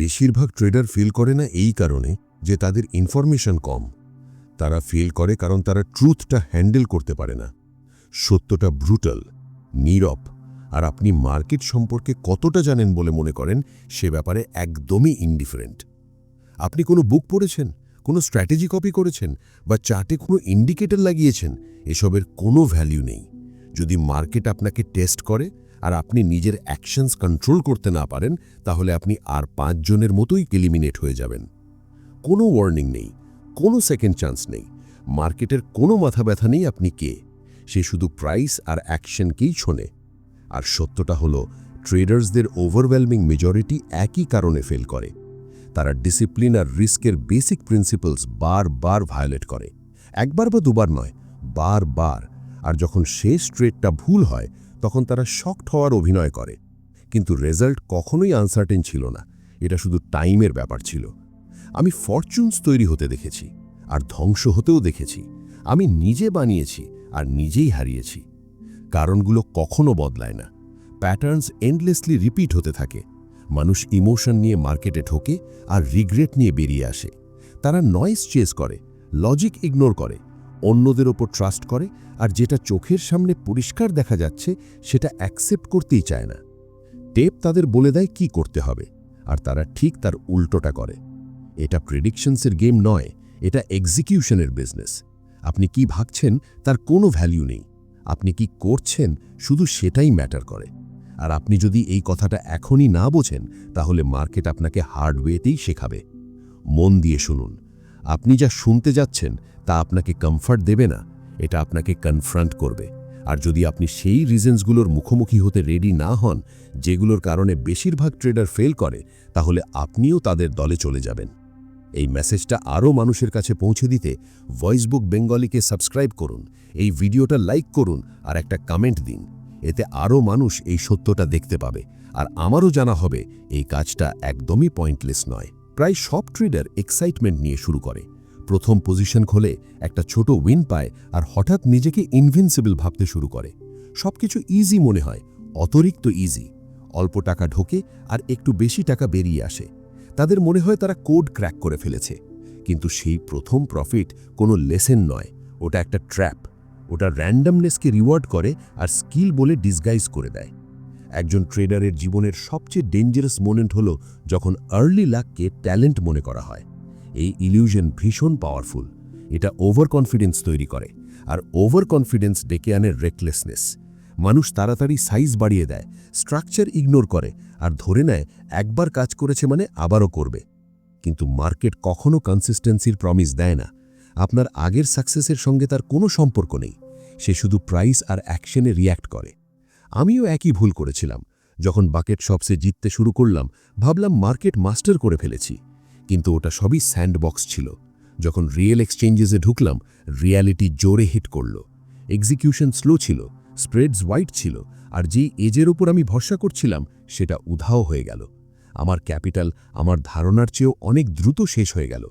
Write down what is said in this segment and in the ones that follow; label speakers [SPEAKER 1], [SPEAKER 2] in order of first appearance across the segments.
[SPEAKER 1] বেশিরভাগ tedder feel করে না এই কারণে যে তাদের ইনফরমেশন কম। তারা ফিল করে কারণ তারা ট্রুথটা হ্যান্ডেল করতে পারে না। সত্যটা ব্রুটাল নীরব, আর আপনি মার্কেট সম্পর্কে কতটা জানেন বলে মনে করেন সে ব্যাপারে একদমই ইনডিফারেন্ট আপনি কোনো বুক পড়েছেন? কোনো স্ট্র্যাটেজি কপি করেছেন? বা চার্টে কোনো ইন্ডিকেটর লাগিয়েছেন? এসবের কোনো ভ্যালিউ নেই। যদি মার্কেট আপনাকে টেস্ট করে আর আপনি নিজের অ্যাকশনস কন্ট্রোল করতে না পারেন, তাহলে আপনি আর পাঁচজনের মতোই এলিমিনেট হয়ে যাবেন। কোনো ওয়ার্নিং নেই, কোনো সেকেন্ড চান্স নেই। মার্কেটের কোনো মাথা ব্যথা নেই আপনি কে? সে শুধু প্রাইস আর অ্যাকশনকেই শোনে। আর সত্যটা হলো ট্রেডার্সদের ওভারওয়েলমিং মেজরিটি একই কারণে ফেল করে। তারা ডিসিপ্লিন আর রিস্কের বেসিক প্রিন্সিপালস বারবার ভায়োলেট করে। একবার বা দুবার নয়, বারবার। আর যখন শেষ ট্রেডটা ভুল হয় তখন তারা শক্ট হওয়ার অভিনয় করে। কিন্তু রেজাল্ট কখনোই আনসার্টেন ছিল না। এটা শুধু টাইমের ব্যাপার ছিল। আমি ফরচুনস তৈরি হতে দেখেছি, আর ধ্বংস হতেও দেখেছি। আমি নিজে বানিয়েছি, আর নিজেই হারিয়েছি। কারণগুলো কখনো বদলায় না। প্যাটার্নস এন্ডলেসলি রিপিট হতে থাকে। মানুষ ইমোশন নিয়ে মার্কেটে ঢোকে, আর রিগ্রেট নিয়ে বেরিয়ে আসে। তারা নয়েস চেস করে লজিক ইগনোর করে অন্যদের ওপর ট্রাস্ট করে আর যেটা চোখের সামনে পরিষ্কার দেখা যাচ্ছে সেটা অ্যাকসেপ্ট করতেই চায় না। টেপ তাদের বলে দেয় কি করতে হবে আর তারা ঠিক তার উল্টোটা করে। এটা প্রেডিকশনসের গেম নয়, এটা এক্সিকিউশনের বিজনেস আপনি কি ভাবছেন তার কোনো ভ্যালিউ নেই। আপনি কি করছেন শুধু সেটাই ম্যাটার করে। আর আপনি যদি এই কথাটা এখনই না বোঝেন, তাহলে মার্কেট আপনাকে হার্ডওয়েতেই শেখাবে। মন দিয়ে শুনুন। আপনি যা শুনতে যাচ্ছেন তা আপনাকে কমফর্ট দেবে না, এটা আপনাকে কনফ্রন্ট করবে। আর যদি আপনি সেই রিজনসগুলোর মুখোমুখি হতে রেডি না হন, যেগুলোর কারণে বেশিরভাগ ট্রেডার ফেল করে, তাহলে আপনিও তাদের দলে চলে যাবেন। এই মেসেজটা আরও মানুষের কাছে পৌঁছে দিতে ভয়েসবুক বেঙ্গলিকে সাবস্ক্রাইব করুন, এই ভিডিওটা লাইক করুন আর একটা কমেন্ট দিন। এতে আরও মানুষ এই সত্যটা দেখতে পাবে। আর আমারও জানা হবে, এই কাজটা একদমই পয়েন্টলেস নয়। প্রায় সব ট্রেডার এক্সাইটমেন্ট নিয়ে শুরু করে। প্রথম পজিশন খোলে, একটা ছোট উইন পায় আর হঠাৎ নিজেকে ইনভিনসিবল ভাবতে শুরু করে। সবকিছু ইজি মনে হয়, অতিরিক্ত ইজি অল্প টাকা ঢোকে আর একটু বেশি টাকা বেরিয়ে আসে। তাদের মনে হয় তারা কোড ক্র্যাক করে ফেলেছে। কিন্তু সেই প্রথম প্রফিট কোনো লেসেন নয়, ওটা একটা ট্র্যাপ ওটা র্যান্ডামনেসকে রিওয়ার্ড করে আর স্কিল বলে ডিসগাইজ করে দেয়। একজন ট্রেডারের জীবনের সবচেয়ে ডেঞ্জারাস মোমেন্ট হলো যখন আর্লি লাককে ট্যালেন্ট মনে করা হয়। এই ইলিউশন ভীষণ পাওয়ারফুল এটা ওভার কনফিডেন্স তৈরি করে। আর ওভার কনফিডেন্স ডেকে আনে রেকলেসনেস মানুষ তাড়াতাড়ি সাইজ বাড়িয়ে দেয় স্ট্রাকচার ইগনোর করে আর ধরে নেয়, একবার কাজ করেছে মানে আবারও করবে। কিন্তু মার্কেট কখনো কনসিস্টেন্সির প্রমিস দেয় না। আপনার আগের সাকসেসের সঙ্গে তার কোনো সম্পর্ক নেই। সে শুধু প্রাইস আর অ্যাকশনে রিয়্যাক্ট করে। আমিও একই ভুল করেছিলাম। যখন বাকেট শপসে জিততে শুরু করলাম, ভাবলাম মার্কেট মাস্টার করে ফেলেছি। কিন্তু ওটা সবই স্যান্ডবক্স ছিল। যখন রিয়েল এক্সচেঞ্জেসে ঢুকলাম, রিয়ালিটি জোরে হিট করল। এক্সিকিউশন স্লো ছিল, স্প্রেডস হোয়াইট ছিল, আর যেই এজের ওপর আমি ভরসা করছিলাম, সেটা উধাও হয়ে গেল। আমার ক্যাপিটাল আমার ধারণার চেয়েও অনেক দ্রুত শেষ হয়ে গেল।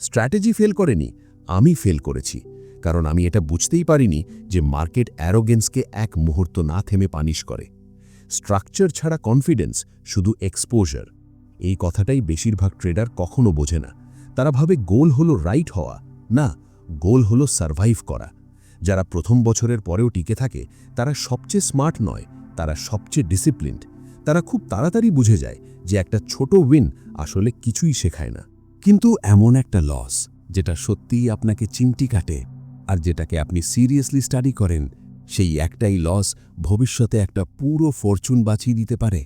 [SPEAKER 1] স্ট্র্যাটেজি ফেল করেনি, আমি ফেল করেছি, কারণ আমি এটা বুঝতেই পারিনি যে মার্কেট অ্যারোগেন্সকে এক মুহূর্ত না থেমে পানিশ করে। স্ট্রাকচার ছাড়া কনফিডেন্স, শুধু এক্সপোজার। এই কথাটাই বেশিরভাগ ট্রেডার কখনো বোঝে না। তারা ভাবে গোল হলো রাইট হওয়া, না, গোল হলো সার্ভাইভ করা। যারা প্রথম বছরের পরেও টিকে থাকে, তারা সবচেয়ে স্মার্ট নয়, তারা সবচেয়ে ডিসিপ্লিনড তারা খুব তাড়াতাড়ি বুঝে যায় যে একটা ছোট উইন আসলে কিছুই শেখায় না। কিন্তু এমন একটা লস যেটা সত্যিই আপনাকে চিমটি কাটে আর যেটাকে আপনি সিরিয়াসলি স্টাডি করেন, সেই একটাই লস ভবিষ্যতে একটা পুরো ফরচুন বাঁচিয়ে দিতে পারে।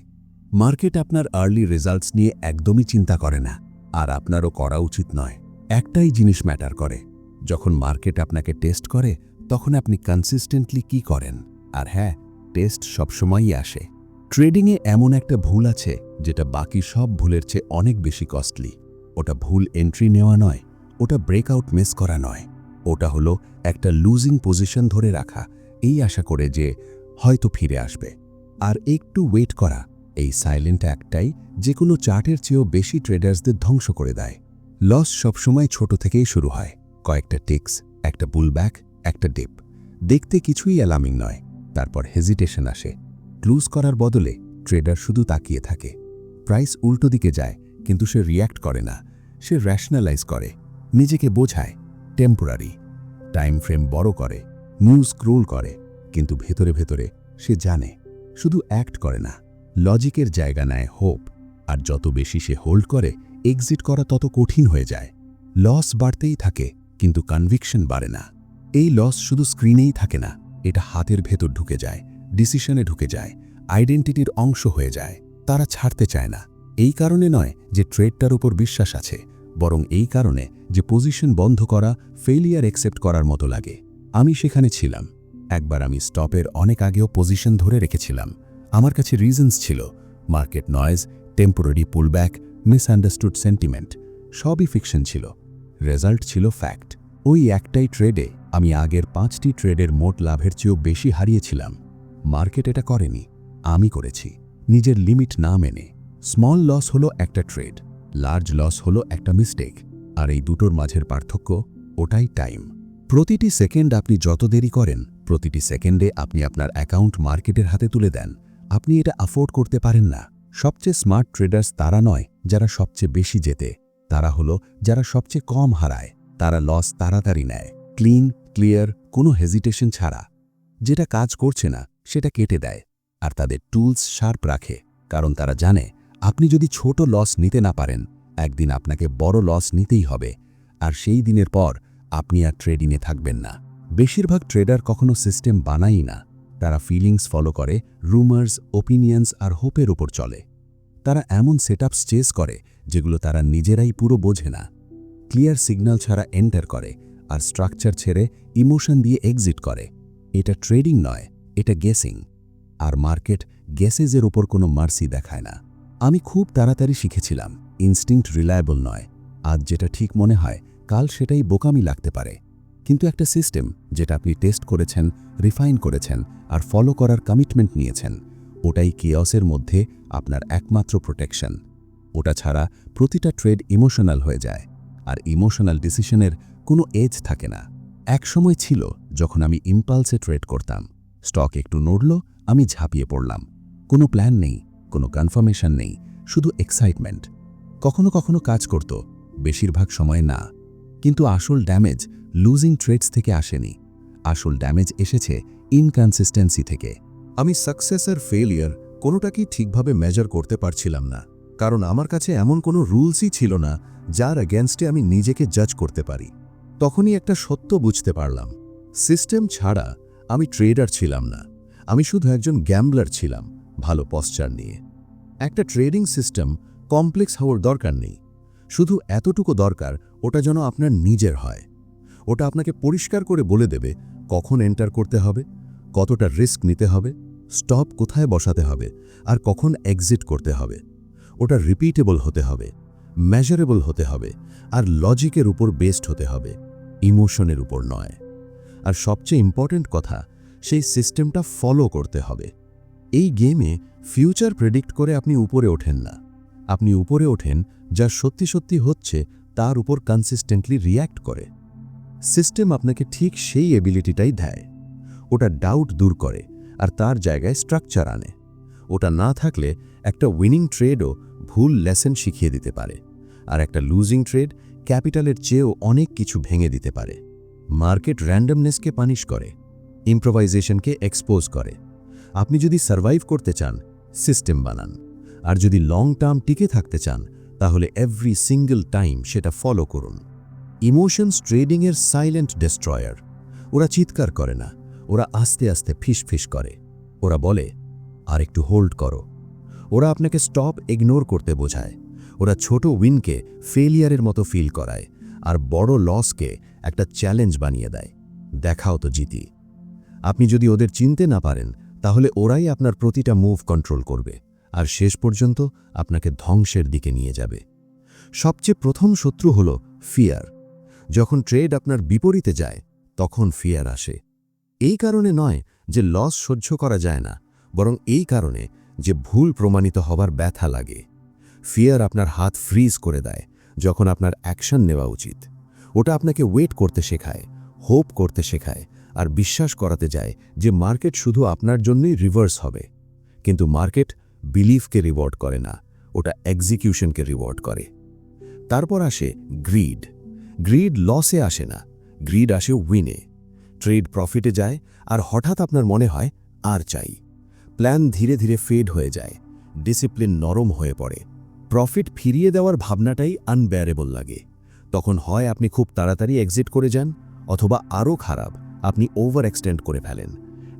[SPEAKER 1] মার্কেট আপনার আর্লি রেজাল্টস নিয়ে একদমই চিন্তা করে না, আর আপনারও করা উচিত নয়। একটাই জিনিস ম্যাটার করে, যখন মার্কেট আপনাকে টেস্ট করে, তখন আপনি কনসিস্টেন্টলি কি করেন? আর হ্যাঁ টেস্ট সবসময়ই আসে। ট্রেডিংয়ে এমন একটা ভুল আছে, যেটা বাকি সব ভুলের চেয়ে অনেক বেশি কস্টলি ওটা ভুল এন্ট্রি নেওয়া নয়, ওটা ব্রেকআউট মিস করা নয়। ওটা হলো একটা লুজিং পজিশন ধরে রাখা। এই আশা করে যে হয়তো ফিরে আসবে। আর একটু ওয়েট করা এই সাইলেন্ট একটাই যে কোনো চার্টের চেয়েও বেশি ট্রেডার্সদের ধ্বংস করে দেয়। লস সবসময় ছোট থেকেই শুরু হয়। কয়েকটা টিক্স, একটা বুলব্যাক একটা ডিপ দেখতে কিছুই অ্যালার্মিং নয়। তারপর হেজিটেশন আসে। ক্লুজ করার বদলে ট্রেডার শুধু তাকিয়ে থাকে। প্রাইস উল্টো দিকে যায়,
[SPEAKER 2] কিন্তু সে রিয়্যাক্ট করে না। সে র্যাশনালাইজ করে। নিজেকে বোঝায়। টেম্পোরারি টাইম ফ্রেম বড় করে। নিউজ স্ক্রোল করে। কিন্তু ভেতরে ভেতরে সে জানে। শুধু অ্যাক্ট করে না। লজিকের জায়গা নেয় হোপ, আর যত বেশি সে হোল্ড করে, এক্সিট করা তত কঠিন হয়ে যায়। লস বাড়তেই থাকে, কিন্তু কনভিকশন বাড়ে না। এই লস শুধু স্ক্রিনেই থাকে না, এটা হাতের ভেতর ঢুকে যায়, ডিসিশনে ঢুকে যায়, আইডেন্টিটির অংশ হয়ে যায়, তারা ছাড়তে চায় না। এই কারণে নয় যে ট্রেডটার উপর বিশ্বাস আছে, বরং এই কারণে যে পজিশন বন্ধ করা ফেলিয়ার অ্যাকসেপ্ট করার মতো লাগে। আমি সেখানে ছিলাম। একবার আমি স্টপের অনেক আগেও পজিশন ধরে রেখেছিলাম। আমার কাছে রিজনস ছিল market noise temporary pullback misunderstood sentiment সবই ফিকশন ছিল। রেজাল্ট ছিল ফ্যাক্ট ওই একটাই ট্রেডে আমি আগের পাঁচটি ট্রেডের মোট লাভের চেয়েও বেশি হারিয়েছিলাম। মার্কেট এটা করেনি, আমি করেছি। নিজের লিমিট না মেনে। স্মল লস হলো একটা ট্রেড লার্জ লস হলো একটা মিস্টেক আর এই দুটোর মাঝের পার্থক্য, ওটাই টাইম প্রতিটি সেকেন্ড আপনি যত দেরি করেন, প্রতিটি সেকেন্ডে আপনি আপনার অ্যাকাউন্ট মার্কেটের হাতে তুলে দেন। আপনি এটা অ্যাফোর্ড করতে পারেন না। সবচেয়ে স্মার্ট ট্রেডার্স তারা নয়, যারা সবচেয়ে বেশি জেতে। তারা হলো যারা সবচেয়ে কম হারায়। তারা লস তাড়াতাড়ি নেয়। ক্লিন ক্লিয়ার কোনো হেজিটেশন ছাড়া। যেটা কাজ করছে না, সেটা কেটে দেয়। আর তাদের টুলস শার্প রাখে। কারণ তারা জানে, আপনি যদি ছোট লস নিতে না পারেন, একদিন আপনাকে বড় লস নিতেই হবে। আর সেই দিনের পর আপনি আর ট্রেডিংয়ে থাকবেন না। বেশিরভাগ ট্রেডার কখনো সিস্টেম বানাই না। তারা ফিলিংস ফলো করে রুমার্স ওপিনিয়ন্স আর হোপের ওপর চলে। তারা এমন সেটআপস চেস করে, যেগুলো তারা নিজেরাই পুরো বোঝে না। ক্লিয়ার সিগন্যাল ছাড়া এন্টার করে আর স্ট্রাকচার ছেড়ে ইমোশন দিয়ে এক্সিট করে। এটা ট্রেডিং নয়, এটা গেসিং আর মার্কেট গ্যাসেজের ওপর কোনো মার্সি দেখায় না। আমি খুব তাড়াতাড়ি শিখেছিলাম ইনস্টিংক্ট রিলায়েবল নয়। আজ যেটা ঠিক মনে হয়, কাল সেটাই বোকামি লাগতে পারে। কিন্তু একটা সিস্টেম যেটা আপনি টেস্ট করেছেন, রিফাইন করেছেন আর ফলো করার কমিটমেন্ট নিয়েছেন, ওটাই কেয়সের মধ্যে আপনার একমাত্র প্রোটেকশন ওটা ছাড়া প্রতিটা ট্রেড ইমোশনাল হয়ে যায় আর ইমোশনাল ডিসিশনের কোনো এজ থাকে না। এক সময় ছিল যখন আমি ইম্পালসে ট্রেড করতাম স্টক একটু নড়ল, আমি ঝাঁপিয়ে পড়লাম। কোনো প্ল্যান নেই, কোনো কনফার্মেশন নেই, শুধু এক্সাইটমেন্ট কখনো কখনো কাজ করত, বেশিরভাগ সময় না। কিন্তু আসল ড্যামেজ লুজিং ট্রেডস থেকে আসেনি। আসল ড্যামেজ এসেছে ইনকনসিস্টেন্সি থেকে।
[SPEAKER 1] আমি সাকসেস আর ফেলিয়ার কোনোটাকেই ঠিকভাবে মেজার করতে পারছিলাম না। কারণ আমার কাছে এমন কোনো রুলসই ছিল না যার অ্যাগেনস্টে আমি নিজেকে জাজ করতে পারি। তখনই একটা সত্য বুঝতে পারলাম। সিস্টেম ছাড়া আমি ট্রেডার ছিলাম না। আমি শুধু একজন গ্যাম্বলার ছিলাম ভালো পশ্চার নিয়ে। একটা ট্রেডিং সিস্টেম কমপ্লেক্স হওয়ার দরকার নেই। শুধু এতটুকু দরকার ওটা যেন আপনার নিজের হয়। ওটা আপনাকে পরিষ্কার করে বলে দেবে কখন এন্টার করতে হবে, কতটা রিস্ক নিতে হবে, স্টপ কোথায় বসাতে হবে আর কখন এক্সিট করতে হবে। ওটা রিপিটেবল হতে হবে, মেজারেবল হতে হবে আর লজিকের উপর বেসড হতে হবে, ইমোশনের উপর নয়। আর সবচেয়ে ইম্পর্ট্যান্ট কথা, সেই সিস্টেমটা ফলো করতে হবে। এই গেমে ফিউচার প্রেডিক্ট করে আপনি উপরে ওঠেন না। আপনি উপরে ওঠেন যা সত্যি সত্যি হচ্ছে তার উপর কনসিস্টেন্টলি রিয়্যাক্ট করে। সিস্টেম আপনাকে ঠিক সেই এবিলিটিটাই দেয়। ওটা ডাউট দূর করে আর তার জায়গায় স্ট্রাকচার আনে। ওটা না থাকলে একটা উইনিং ট্রেডও ভুল লেসেন শিখিয়ে দিতে পারে আর একটা লুজিং ট্রেড ক্যাপিটালের চেয়েও অনেক কিছু ভেঙে দিতে পারে। মার্কেট র্যান্ডমনেসকে পানিশ করে ইম্প্রোভাইজেশনকে এক্সপোজ করে। আপনি যদি সার্ভাইভ করতে চান সিস্টেম বানান। আর যদি লং টার্ম টিকে থাকতে চান, তাহলে এভরি সিঙ্গল টাইম সেটা ফলো করুন। ইমোশনস ট্রেডিংয়ের সাইলেন্ট ডেস্ট্রয়ার। ওরা চিৎকার করে না, ওরা আস্তে আস্তে ফিস ফিস করে। ওরা বলে আর একটু হোল্ড করো। ওরা আপনাকে স্টপ ইগনোর করতে বোঝায়। ওরা ছোট উইনকে ফেলিয়ারের মতো ফিল করায় আর বড় লসকে একটা চ্যালেঞ্জ বানিয়ে দেয়। দেখাও তো জিতি। আপনি যদি ওদের চিনতে না পারেন, তাহলে ওরাই আপনার প্রতিটা মুভ কন্ট্রোল করবে আর শেষ পর্যন্ত আপনাকে ধ্বংসের দিকে নিয়ে যাবে। সবচেয়ে প্রথম শত্রু হল ফিয়ার। যখন ট্রেড আপনার বিপরীতে যায়, তখন ফিয়ার আসে। এই কারণে নয় যে লস সহ্য করা যায় না, বরং এই কারণে যে ভুল প্রমাণিত হবার ব্যথা লাগে। ফিয়ার আপনার হাত ফ্রিজ করে দেয় যখন আপনার অ্যাকশন নেওয়া উচিত। ওটা আপনাকে ওয়েট করতে শেখায় হোপ করতে শেখায়, আর বিশ্বাস করাতে যায় যে মার্কেট শুধু আপনার জন্যই রিভার্স হবে। কিন্তু মার্কেট বিলিফকে রিওয়ার্ড করে না,
[SPEAKER 2] ওটা এক্সিকিউশনকে রিওয়ার্ড করে। তারপর আসে গ্রিড গ্রিড লসে আসে না, গ্রিড আসে উইনে। ট্রেড প্রফিটে যায় আর হঠাৎ আপনার মনে হয় আর চাই। প্ল্যান ধীরে ধীরে ফেড হয়ে যায়, ডিসিপ্লিন নরম হয়ে পড়ে। প্রফিট ফিরিয়ে দেওয়ার ভাবনাটাই আনবেয়ারেবল লাগে। তখন হয় আপনি খুব তাড়াতাড়ি এক্সিট করে যান অথবা আরও খারাপ, আপনি ওভার এক্সটেন্ড করে ফেলেন।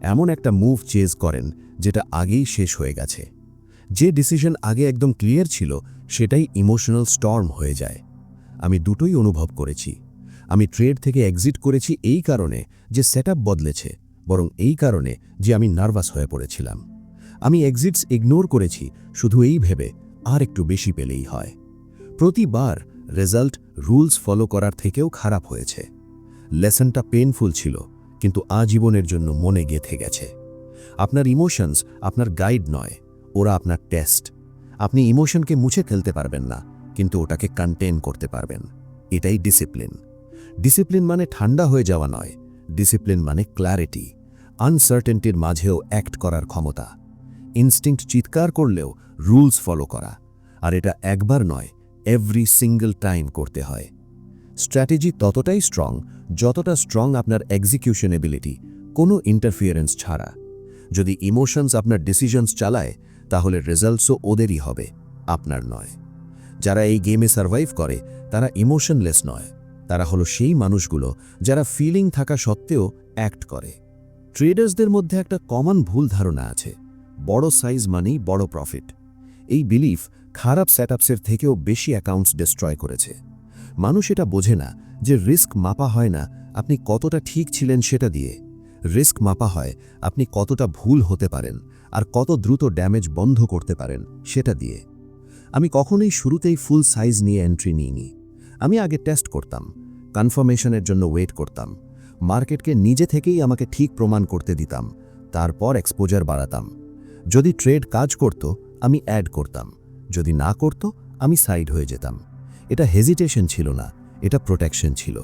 [SPEAKER 2] এমন একটা মুভ চেজ করেন যেটা আগেই শেষ হয়ে গেছে। যে ডিসিশন আগে একদম ক্লিয়ার ছিল, সেটাই ইমোশনাল স্টর্ম হয়ে যায়। আমি দুটোই অনুভব করেছি। আমি ট্রেড থেকে এক্সিট করেছি এই কারণে যে সেট বদলেছে, বরং এই কারণে যে আমি নার্ভাস হয়ে পড়েছিলাম। আমি এক্সিটস ইগনোর করেছি, শুধু এই ভেবে, আর একটু বেশি পেলেই হয়। প্রতিবার রেজাল্ট রুলস ফলো করার থেকেও খারাপ হয়েছে। লেসনটা পেনফুল ছিল, কিন্তু আজীবনের জন্য মনে গেথে গেছে। আপনার ইমোশনস আপনার গাইড নয়, ওরা আপনার টেস্ট। আপনি ইমোশনকে মুছে ফেলতে পারবেন না কিন্তু ওটাকে কন্টেন করতে পারবেন। এটাই ডিসিপ্লিন ডিসিপ্লিন মানে ঠান্ডা হয়ে যাওয়া নয়। ডিসিপ্লিন মানে ক্ল্যারিটি আনসার্টেনটির মাঝেও অ্যাক্ট করার ক্ষমতা। ইনস্টিংক্ট চিৎকার করলেও রুলস ফলো করা। আর এটা একবার নয় এভরি সিঙ্গল টাইম করতে হয়। স্ট্র্যাটেজি ততটাই স্ট্রং যতটা স্ট্রং আপনার এক্সিকিউশন এবিলিটি কোনো ইন্টারফিয়ারেন্স ছাড়া। যদি ইমোশনস আপনার ডিসিশনস চালায়, তাহলে রেজাল্টসও ওদেরই হবে, আপনার নয়। যারা এই গেমে সার্ভাইভ করে, তারা ইমোশনলেস নয়। তারা হলো সেই মানুষগুলো যারা ফিলিং থাকা সত্ত্বেও অ্যাক্ট করে। ট্রেডার্সদের মধ্যে একটা কমন ভুল ধারণা আছে, বড় সাইজ মানেই বড় প্রফিট। এই বিলিফ খারাপ সেটআপসের থেকেও বেশি অ্যাকাউন্টস ডিস্ট্রয় করেছে। মানুষ এটা বোঝে না যে রিস্ক মাপা হয় না, আপনি কতটা ঠিক ছিলেন সেটা দিয়ে। রিস্ক মাপা হয় আপনি কতটা ভুল হতে পারেন, আর কত দ্রুত ড্যামেজ বন্ধ করতে পারেন, সেটা দিয়ে। আমি কখনোই শুরুতেই ফুল সাইজ নিয়ে এন্ট্রি নিইনি। আমি আগে টেস্ট করতাম কনফার্মেশনের জন্য ওয়েট করতাম, মার্কেটকে নিজে থেকেই আমাকে ঠিক প্রমাণ করতে দিতাম, তারপর এক্সপোজার বাড়াতাম। যদি ট্রেড কাজ করত, আমি অ্যাড করতাম, যদি না করত, আমি সাইড হয়ে যেতাম। এটা হেজিটেশন ছিল না, এটা প্রোটেকশন ছিল।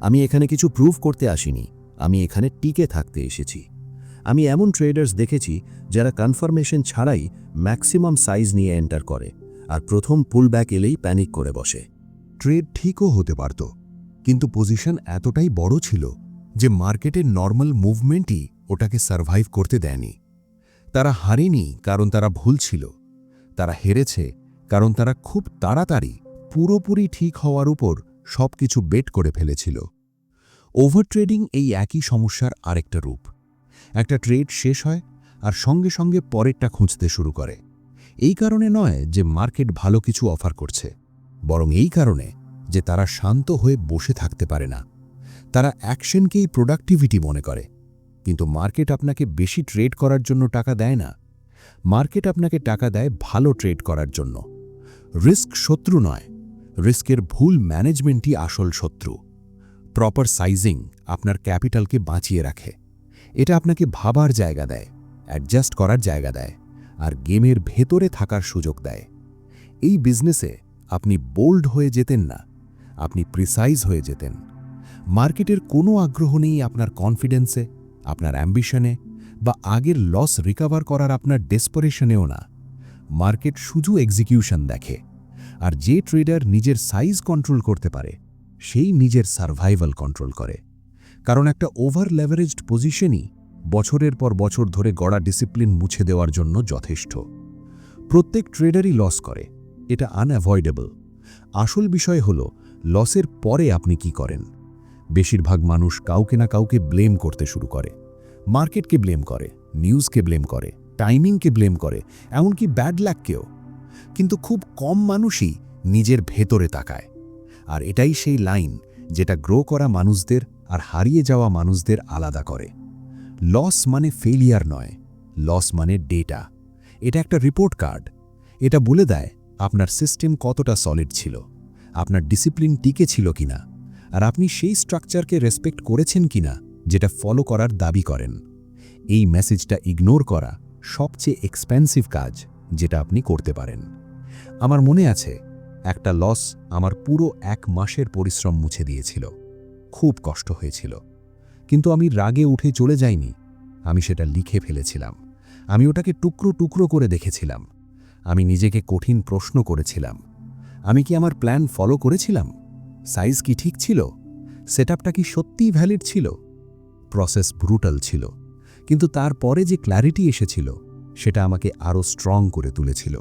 [SPEAKER 2] আমি এখানে কিছু প্রুভ করতে আসিনি, আমি এখানে টিকে থাকতে এসেছি। আমি এমন ট্রেডার্স দেখেছি যারা কনফার্মেশন ছাড়াই ম্যাক্সিমাম সাইজ নিয়ে এন্টার করে। আর প্রথম পুলব্যাক এলেই প্যানিক করে বসে।
[SPEAKER 1] ট্রেড ঠিকও হতে পারত, কিন্তু পজিশন এতটাই বড় ছিল যে মার্কেটের নর্মাল মুভমেন্টই ওটাকে সার্ভাইভ করতে দেয়নি। তারা হারেনি কারণ তারা ভুল ছিল, তারা হেরেছে কারণ তারা খুব তাড়াতাড়ি পুরোপুরি ঠিক হওয়ার উপর সব কিছু বেট করে ফেলেছিল। ওভার ট্রেডিং এই একই সমস্যার আরেকটা রূপ। একটা ট্রেড শেষ হয় আর সঙ্গে সঙ্গে পরেরটা খুঁজতে শুরু করে। এই কারণে নয় যে মার্কেট ভালো কিছু অফার করছে, বরং এই কারণে যে তারা শান্ত হয়ে বসে থাকতে পারে না। তারা অ্যাকশনকেই প্রোডাক্টিভিটি মনে করে। কিন্তু মার্কেট আপনাকে বেশি ট্রেড করার জন্য টাকা দেয় না। মার্কেট আপনাকে টাকা দেয় ভালো ট্রেড করার জন্য। রিস্ক শত্রু নয়। রিস্কের ভুল ম্যানেজমেন্টই আসল শত্রু। প্রপার সাইজিং আপনার ক্যাপিটালকে বাঁচিয়ে রাখে। এটা আপনাকে ভাবার জায়গা দেয়, অ্যাডজাস্ট করার জায়গা দেয়। আর গেমের ভেতরে থাকার সুযোগ দেয়। এই বিজনেসে আপনি বোল্ড হয়ে যেতেন না। আপনি প্রিসাইজ হয়ে যেতেন। মার্কেটের কোনো আগ্রহ নেই আপনার কনফিডেন্সে আপনার অ্যাম্বিশনে বা আগের লস রিকভার করার আপনার ডেসপারেশনেও না। মার্কেট শুধু এক্সিকিউশন দেখে। আর যে ট্রেডার নিজের সাইজ কন্ট্রোল করতে পারে, সেই নিজের সার্ভাইভাল কন্ট্রোল করে। কারণ একটা ওভার লেভারেজড পজিশনই বছরের পর বছর ধরে গড়া ডিসিপ্লিন মুছে দেওয়ার জন্য যথেষ্ট। প্রত্যেক ট্রেডারই লস করে। এটা আনঅ্যাভয়েডেবল আসল বিষয় হল, লসের পরে আপনি কি করেন? বেশিরভাগ মানুষ কাউকে না কাউকে ব্লেম করতে শুরু করে। মার্কেটকে ব্লেম করে, নিউজকে ব্লেম করে, টাইমিংকে ব্লেম করে, এমনকি ব্যাড ল্যাককেও কিন্তু খুব কম মানুষই নিজের ভেতরে তাকায়। আর এটাই সেই লাইন, যেটা গ্রো করা মানুষদের আর হারিয়ে যাওয়া মানুষদের আলাদা করে। লস মানে ফেলিয়ার নয় লস মানে ডেটা এটা একটা রিপোর্ট কার্ড এটা বলে দেয় আপনার সিস্টেম কতটা সলিড ছিল, আপনার ডিসিপ্লিন টিকে ছিল কিনা, আর আপনি সেই স্ট্রাকচারকে রেসপেক্ট করেছেন কিনা, যেটা ফলো করার দাবি করেন। এই মেসেজটা ইগনোর করা সবচেয়ে এক্সপেন্সিভ কাজ যেটা আপনি করতে পারেন। আমার মনে আছে, একটা লস আমার পুরো এক মাসের পরিশ্রম মুছে দিয়েছিল। খুব কষ্ট হয়েছিল। কিন্তু আমি রাগে উঠে চলে যাইনি। আমি সেটা লিখে ফেলেছিলাম। আমি ওটাকে টুকরো টুকরো করে দেখেছিলাম।
[SPEAKER 2] আমি নিজেকে কঠিন প্রশ্ন করেছিলাম। আমি কি আমার প্ল্যান ফলো করেছিলাম? সাইজ কি ঠিক ছিল? সেটআপটা কি সত্যিই ভ্যালিড ছিল? প্রসেস ব্রুটাল ছিল। কিন্তু তারপরে যে ক্ল্যারিটি এসেছিল, সেটা আমাকে আরও স্ট্রং করে তুলেছিল।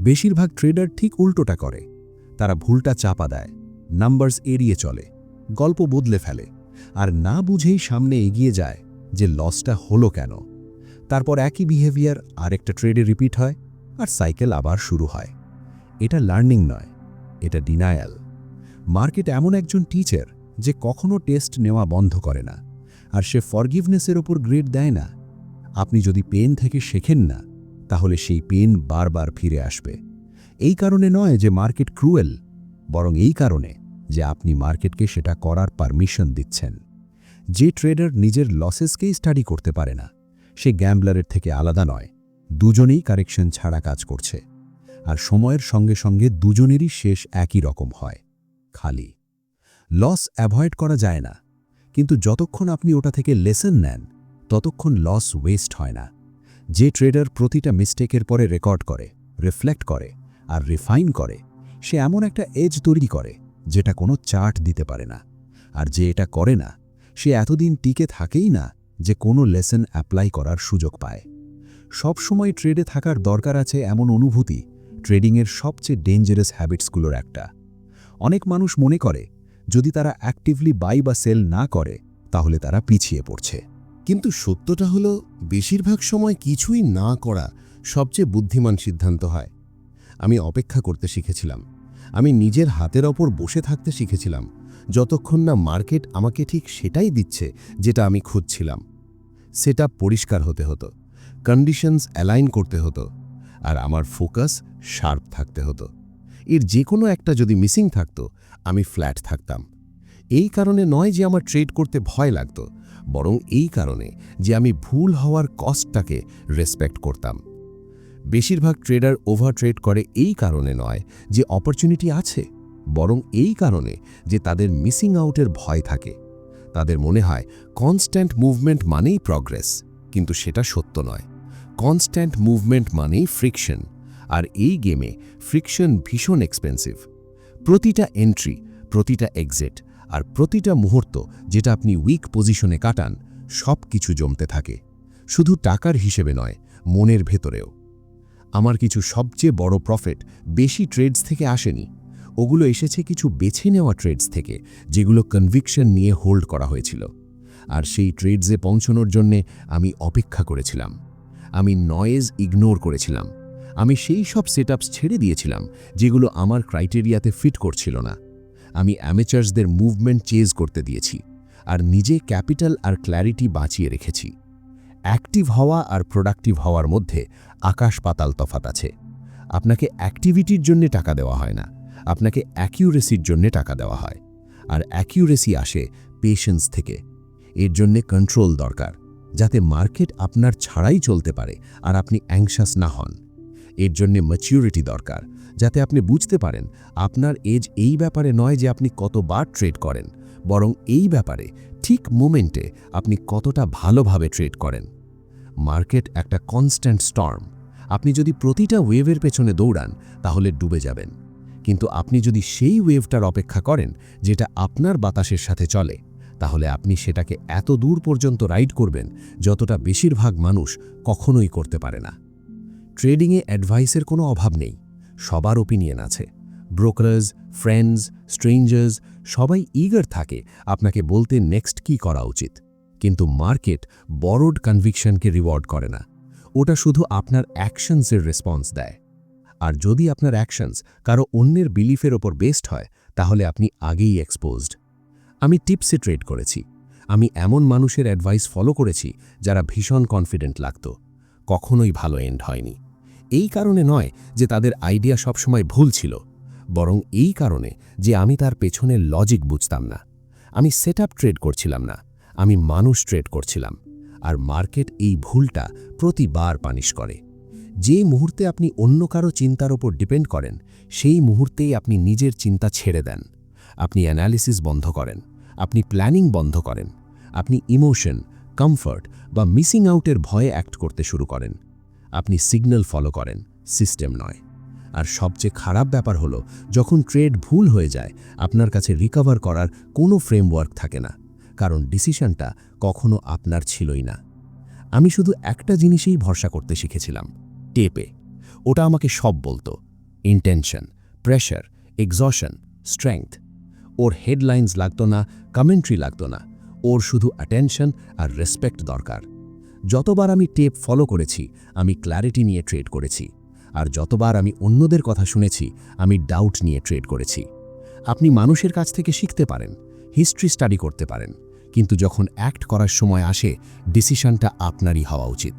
[SPEAKER 2] বেশিরভাগ ট্রেডার ঠিক উল্টোটা করে। তারা ভুলটা চাপা দেয়। নাম্বারস এড়িয়ে চলে। গল্প বদলে ফেলে। আর না বুঝেই সামনে এগিয়ে যায় যে লসটা হলো কেন। তারপর একই বিহেভিয়ার আরেকটা ট্রেডে রিপিট হয় আর সাইকেল আবার শুরু হয়। এটা লার্নিং নয়, এটা ডিনায়াল মার্কেট এমন একজন টিচার যে কখনো টেস্ট নেওয়া বন্ধ করে না আর সে ফরগিভনেসের ওপর গ্রেড দেয় না। আপনি যদি পেন থেকে শেখেন না, তাহলে সেই পেন বারবার ফিরে আসবে। এই কারণে নয় যে মার্কেট ক্রুয়েল বরং এই কারণে যে আপনি মার্কেটকে সেটা করার পারমিশন দিচ্ছেন। যে ট্রেডার নিজের লসেসকেই স্টাডি করতে পারে না, সে গ্যাম্বলারের থেকে আলাদা নয়, দুজনেই কারেকশন ছাড়া কাজ করছে। আর সময়ের সঙ্গে সঙ্গে দুজনেরই শেষ একই রকম হয়, খালি। লস অ্যাভয়েড করা যায় না, কিন্তু যতক্ষণ আপনি ওটা থেকে লেসন নেন, ততক্ষণ লস ওয়েস্ট হয় না। যে ট্রেডার প্রতিটা মিস্টেকের পরে রেকর্ড করে, রিফ্লেক্ট করে আর রিফাইন করে, সে এমন একটা এজ তৈরি করে যেটা কোনো চার্ট দিতে পারে না। আর যে এটা করে না, সে এতদিন টিকে থাকেই না যে কোনো লেসন অ্যাপ্লাই করার সুযোগ পায়। সব সময় ট্রেডে থাকার দরকার আছে এমন অনুভূতি ট্রেডিংয়ের সবচেয়ে ডেঞ্জারাস হ্যাবিটসগুলোর একটা। অনেক মানুষ মনে করে, যদি তারা অ্যাক্টিভলি বাই বা সেল না করে, তাহলে তারা পিছিয়ে পড়ছে।
[SPEAKER 1] কিন্তু সত্যটা হলো, বেশিরভাগ সময় কিছুই না করা সবচেয়ে বুদ্ধিমান সিদ্ধান্ত হয়। আমি অপেক্ষা করতে শিখেছিলাম। আমি নিজের হাতের ওপর বসে থাকতে শিখেছিলাম। যতক্ষণ না মার্কেট আমাকে ঠিক সেটাই দিচ্ছে যেটা আমি খুঁজছিলাম। সেটা পরিষ্কার হতে হতো কন্ডিশনস অ্যালাইন করতে হতো, আর আমার ফোকাস শার্প থাকতে হতো। এর যে কোনো একটা যদি মিসিং থাকতো, আমি ফ্ল্যাট থাকতাম। এই কারণে নয় যে আমার ট্রেড করতে ভয় লাগতো, বরং এই কারণে যে আমি ভুল হওয়ার কস্টটাকে রেসপেক্ট করতাম। বেশিরভাগ ট্রেডার ওভার ট্রেড করে এই কারণে নয় যে অপরচুনিটি আছে, বরং এই কারণে যে তাদের মিসিং আউটের ভয় থাকে। তাদের মনে হয় কনস্ট্যান্ট মুভমেন্ট মানেই প্রগ্রেস কিন্তু সেটা সত্য নয়। কনস্ট্যান্ট মুভমেন্ট মানেই ফ্রিকশন আর এই গেমে ফ্রিকশন ভীষণ এক্সপেন্সিভ প্রতিটা এন্ট্রি প্রতিটা এক্সিট আর প্রতিটা মুহূর্ত যেটা আপনি উইক পজিশনে কাটান সব কিছু জমতে থাকে। শুধু টাকার হিসেবে নয়, মনের ভেতরেও। আমার কিছু সবচেয়ে বড় প্রফিট বেশি ট্রেডস থেকে আসেনি। ওগুলো এসেছে কিছু বেছে নেওয়া ট্রেডস থেকে, যেগুলো কনভিকশন নিয়ে হোল্ড করা হয়েছিল। আর সেই ট্রেডসে পৌঁছনোর জন্যে আমি অপেক্ষা করেছিলাম। আমি নয়েজ ইগনোর করেছিলাম। আমি সেই সব সেটআপস ছেড়ে দিয়েছিলাম, যেগুলো আমার ক্রাইটেরিয়াতে ফিট করছিল না। আমি অ্যামেচার্সদের মুভমেন্ট চেজ করতে দিয়েছি, আর নিজে ক্যাপিটাল আর ক্ল্যারিটি বাঁচিয়ে রেখেছি। অ্যাক্টিভ হওয়া আর প্রোডাক্টিভ হওয়ার মধ্যে আকাশ পাতাল তফাত আছে। আপনাকে অ্যাক্টিভিটির জন্য টাকা দেওয়া হয় না। আপনাকে অ্যাকিউরেসির জন্য টাকা দেওয়া হয়। আর অ্যাকিউরেসি আসে পেশেন্স থেকে। এর জন্যে কন্ট্রোল দরকার, যাতে মার্কেট আপনার ছাড়াই চলতে পারে আর আপনি অ্যাংশাস না হন। এর জন্যে ম্যাচিউরিটি দরকার, যাতে আপনি বুঝতে পারেন আপনার এজ এই ব্যাপারে নয় যে আপনি কতবার ট্রেড করেন, বরং এই ব্যাপারে ঠিক মোমেন্টে আপনি কতটা ভালোভাবে ট্রেড করেন। মার্কেট একটা কনস্ট্যান্ট স্টর্ম আপনি যদি প্রতিটা ওয়েভের পেছনে দৌড়ান, তাহলে ডুবে যাবেন। কিন্তু আপনি যদি সেই ওয়েভটার অপেক্ষা করেন, যেটা আপনার বাতাসের সাথে চলে, তাহলে আপনি সেটাকে এত দূর পর্যন্ত রাইড করবেন, যতটা বেশিরভাগ মানুষ কখনোই করতে পারে না। ট্রেডিংয়ে অ্যাডভাইসের কোনো অভাব নেই। সবার ওপিনিয়ন আছে। ব্রোকার্স ফ্রেন্ডস স্ট্রেঞ্জার্স সবাই ইগার থাকে আপনাকে বলতে নেক্সট কি করা উচিত। কিন্তু মার্কেট বড়ড কনভিকশনকে রিওয়ার্ড করে না। ওটা শুধু আপনার অ্যাকশনসের রেসপন্স দেয়। আর যদি আপনার অ্যাকশনস কারও অন্যের বিলিফের ওপর বেসড হয়, তাহলে আপনি আগেই এক্সপোজড। আমি টিপসে ট্রেড করেছি। আমি এমন মানুষের অ্যাডভাইস ফলো করেছি যারা ভীষণ কনফিডেন্ট লাগত। কখনোই ভালো এন্ড হয়নি। এই কারণে নয় যে তাদের আইডিয়া সবসময় ভুল ছিল। বরং এই কারণে যে আমি তার পেছনের লজিক বুঝতাম না। আমি সেট ট্রেড করছিলাম না। আমি মানুষ ট্রেড করছিলাম, আর মার্কেট এই ভুলটা প্রতিবার পানিশ করে। যে মুহূর্তে আপনি অন্য কারও চিন্তার ওপর ডিপেন্ড করেন, সেই মুহূর্তেই আপনি নিজের চিন্তা ছেড়ে দেন। আপনি অ্যানালিসিস বন্ধ করেন, আপনি প্ল্যানিং বন্ধ করেন, আপনি ইমোশন, কমফর্ট বা মিসিং আউটের ভয়ে অ্যাক্ট করতে শুরু করেন। আপনি সিগন্যাল ফলো করেন,
[SPEAKER 2] সিস্টেম নয়। আর সবচেয়ে খারাপ ব্যাপার হলো, যখন ট্রেড ভুল হয়ে যায়, আপনার কাছে রিকভার করার কোনো ফ্রেমওয়ার্ক থাকে না। কারণ ডিসিশনটা কখনো আপনার ছিলই না। আমি শুধু একটা জিনিসেই ভরসা করতে শিখেছিলাম, টেপে। ওটা আমাকে সব বলতো ইন্টেনশন প্রেশার এক্সশন স্ট্রেংথ ওর হেডলাইন্স লাগতো না কমেন্ট্রি লাগতো না, ওর শুধু অ্যাটেনশন আর রেসপেক্ট দরকার। যতবার আমি টেপ ফলো করেছি, আমি ক্ল্যারিটি নিয়ে ট্রেড করেছি, আর যতবার আমি অন্যদের কথা শুনেছি, আমি ডাউট নিয়ে ট্রেড করেছি। আপনি মানুষের কাছ থেকে শিখতে পারেন হিস্ট্রি স্টাডি করতে পারেন কিন্তু যখন অ্যাক্ট করার সময় আসে, ডিসিশনটা আপনারই হওয়া উচিত।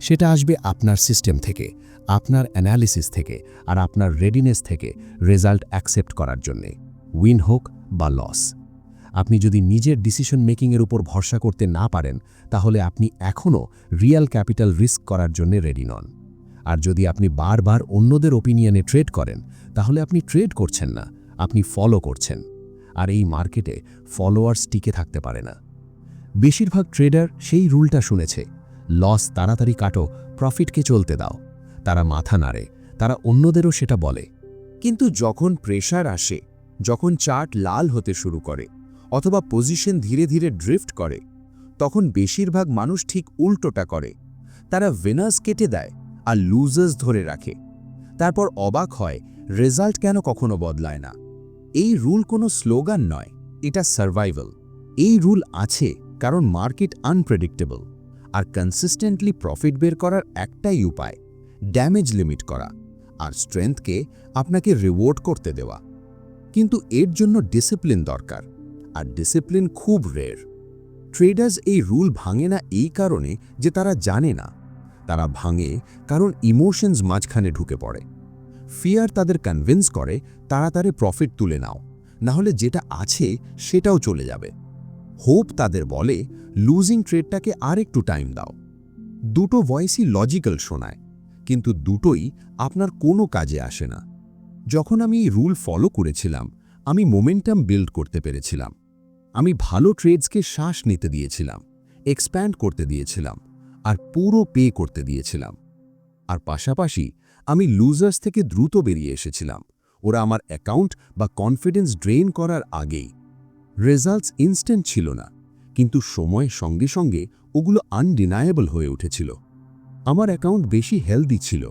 [SPEAKER 2] সেটা আসবে আপনার সিস্টেম থেকে, আপনার অ্যানালিসিস থেকে, আর আপনার রেডিনেস থেকে রেজাল্ট অ্যাকসেপ্ট করার জন্যে, উইন হোক বা লস। আপনি যদি নিজের ডিসিশন মেকিংয়ের উপর ভরসা করতে না পারেন, তাহলে আপনি এখনও রিয়াল ক্যাপিটাল রিস্ক করার জন্য রেডি নন। আর যদি আপনি বারবার অন্যদের ওপিনিয়নে ট্রেড করেন, তাহলে আপনি ট্রেড করছেন না, আপনি ফলো করছেন। আর এই মার্কেটে ফলোয়ার্স টিকে থাকতে পারে না। বেশিরভাগ ট্রেডার সেই রুলটা শুনেছে লস তাড়াতাড়ি কাটো প্রফিটকে চলতে দাও। তারা মাথা নাড়ে, তারা অন্যদেরও সেটা বলে।
[SPEAKER 3] কিন্তু যখন প্রেশার আসে, যখন চার্ট লাল হতে শুরু করে অথবা পজিশন ধীরে ধীরে ড্রিফট করে, তখন বেশিরভাগ মানুষ ঠিক উল্টোটা করে। তারা ভিনার্স কেটে দেয় আর লুজার্স ধরে রাখে। তারপর অবাক হয় রেজাল্ট কেন কখনো বদলায় না? এই রুল কোনো স্লোগান নয়, এটা সার্ভাইভাল এই রুল আছে কারণ মার্কেট আনপ্রেডিক্টেবল আর কনসিস্টেন্টলি প্রফিট বের করার একটাই উপায় ড্যামেজ লিমিট করা আর স্ট্রেংথকে আপনাকে রিওয়ার্ড করতে দেওয়া। কিন্তু এর জন্য ডিসিপ্লিন দরকার, আর ডিসিপ্লিন খুব রের ট্রেডার্স এই রুল ভাঙে না এই কারণে যে তারা জানে না। তারা ভাঙে কারণ ইমোশনস মাঝখানে ঢুকে পড়ে। ফিয়ার তাদের কনভিন্স করে তাড়াতাড়ি প্রফিট তুলে নাও। না হলে যেটা আছে, সেটাও চলে যাবে। হোপ তাদের বলে লুজিং ট্রেডটাকে আর একটু টাইম দাও। দুটো ভয়েসই লজিক্যাল শোনায়, কিন্তু দুটোই আপনার কোনো কাজে আসে না। যখন আমি এই রুল ফলো করেছিলাম, আমি মোমেন্টাম বিল্ড করতে পেরেছিলাম। আমি ভালো ট্রেডসকে শ্বাস নিতে দিয়েছিলাম এক্সপ্যান্ড করতে দিয়েছিলাম, আর পুরো পে করতে দিয়েছিলাম। আর পাশাপাশি আমি লুজার্স থেকে দ্রুত বেরিয়ে এসেছিলাম। ওরা আমার অ্যাকাউন্ট বা কনফিডেন্স ড্রেন করার আগেই। রেজাল্টস ইনস্ট্যান্ট ছিল না, কিন্তু সময়ের সঙ্গে সঙ্গে ওগুলো আনডিনায়েবল হয়ে উঠেছিল। আমার অ্যাকাউন্ট বেশি হেলদি ছিল,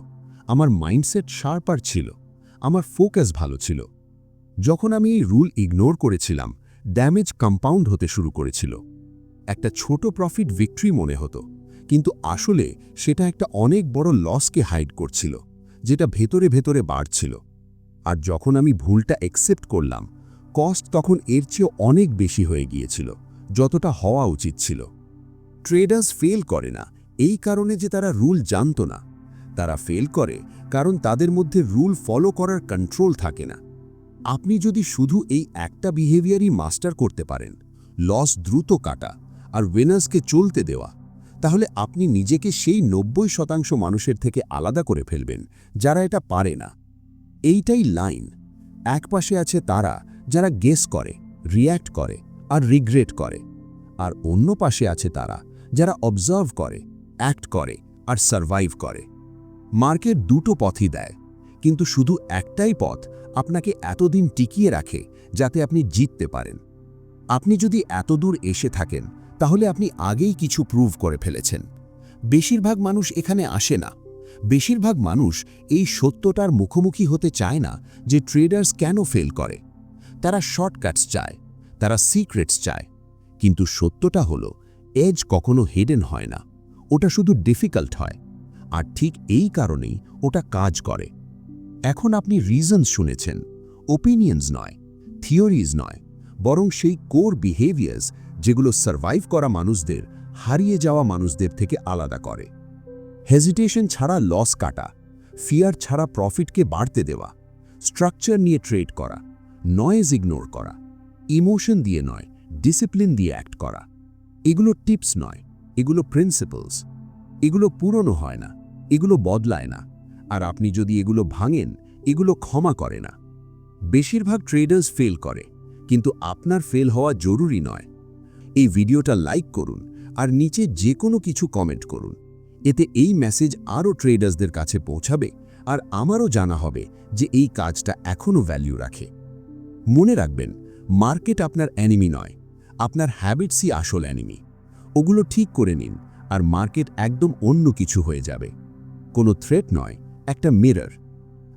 [SPEAKER 3] আমার মাইন্ডসেট শার্পার ছিল, আমার ফোকাস ভালো ছিল। যখন আমি এই রুল ইগনোর করেছিলাম ড্যামেজ কম্পাউন্ড হতে শুরু করেছিল। একটা ছোট প্রফিট ভিক্টরি মনে হতো, কিন্তু আসলে সেটা একটা অনেক বড় লসকে হাইড করছিল। যেটা ভেতরে ভেতরে বাড়ছিল। আর যখন আমি ভুলটা অ্যাকসেপ্ট করলাম কস্ট তখন এর চেয়ে অনেক বেশি হয়ে গিয়েছিল, যতটা হওয়া উচিত ছিল। ট্রেডার্স ফেল করে না, এই কারণে যে তারা রুল জানত না। তারা ফেল করে কারণ তাদের মধ্যে রুল ফলো করার কন্ট্রোল থাকে না। আপনি যদি শুধু এই একটা বিহেভিয়ারই মাস্টার করতে পারেন লস দ্রুত কাটা আর উইনার্সকে চলতে দেওয়া তাহলে আপনি নিজেকে সেই নব্বই শতাংশ মানুষের থেকে আলাদা করে ফেলবেন, যারা এটা পারে না। এইটাই লাইন। এক পাশে আছে তারা, যারা গেস করে রিয়্যাক্ট করে আর রিগ্রেট করে। আর অন্য পাশে আছে তারা, যারা অবজার্ভ করে অ্যাক্ট করে আর সারভাইভ করে। মার্কেট দুটো পথই দেয়, কিন্তু শুধু একটাই পথ আপনাকে এতদিন টিকিয়ে রাখে, যাতে আপনি জিততে পারেন। আপনি যদি এত দূর এসে থাকেন তাহলে আপনি আগেই কিছু প্রুভ করে ফেলেছেন। বেশিরভাগ মানুষ এখানে আসে না। বেশিরভাগ মানুষ এই সত্যটার মুখোমুখি হতে চায় না যে ট্রেডার্স কেন ফেল করে। তারা শর্টকাটস চায়, তারা সিক্রেটস চায়। কিন্তু সত্যটা হলো এজ কখনো হেডেন হয় না। ওটা শুধু ডিফিকাল্ট হয়। আর ঠিক এই কারণেই ওটা কাজ করে। এখন আপনি রিজনস শুনেছেন ওপিনিয়ন্স নয় থিওরিজ নয়, বরং সেই কোর বিহেভিয়ার্স যেগুলো সার্ভাইভ করা মানুষদের, হারিয়ে যাওয়া মানুষদের থেকে আলাদা করে। হেজিটেশন ছাড়া লস কাটা ফিয়ার ছাড়া প্রফিটকে বাড়তে দেওয়া স্ট্রাকচার নিয়ে ট্রেড করা নয়েজ ইগনোর করা ইমোশন দিয়ে নয় ডিসিপ্লিন দিয়ে অ্যাক্ট করা। এগুলো টিপস নয়, এগুলো প্রিন্সিপালস এগুলো পুরনো হয় না, এগুলো বদলায় না, আর আপনি যদি এগুলো ভাঙেন, এগুলো ক্ষমা করে না। বেশিরভাগ ট্রেডার্স ফেল করে, কিন্তু আপনার ফেল হওয়া জরুরি নয়। এই ভিডিওটা লাইক করুন আর নিচে যে কোনো কিছু কমেন্ট করুন। এতে এই মেসেজ আরও ট্রেডার্সদের কাছে পৌঁছাবে আর আমারও জানা হবে যে এই কাজটা এখনও ভ্যালিউ রাখে। মনে রাখবেন, মার্কেট আপনার অ্যানিমি নয়, আপনার হ্যাবিটসই আসল অ্যানিমি ওগুলো ঠিক করে নিন আর মার্কেট একদম অন্য কিছু হয়ে যাবে। কোনো থ্রেট নয়, একটা মিরর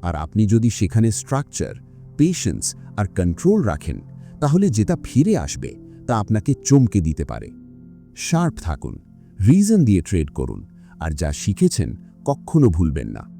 [SPEAKER 3] আর আপনি যদি সেখানে স্ট্রাকচার পেশেন্স আর কন্ট্রোল রাখেন, তাহলে যেটা ফিরে আসবে তা আপনাকে চমকে দিতে পারে। শার্প থাকুন, রিজন দিয়ে ট্রেড করুন, আর যা শিখেছেন কখনো ভুলবেন না।